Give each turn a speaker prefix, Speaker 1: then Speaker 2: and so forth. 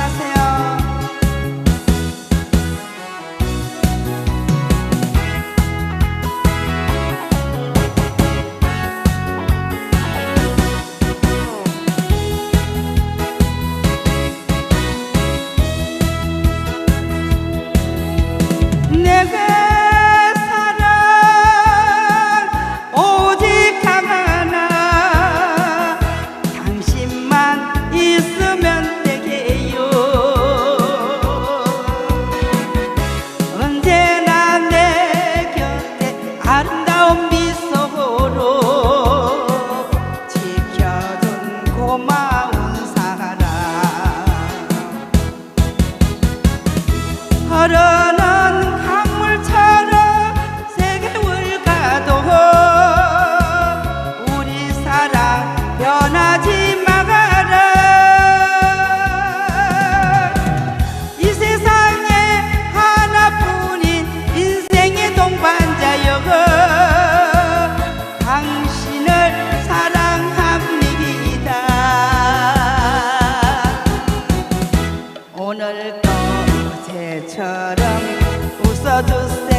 Speaker 1: 안녕하세요. 좀비속으로 지켜준 고마운 사람 어른 just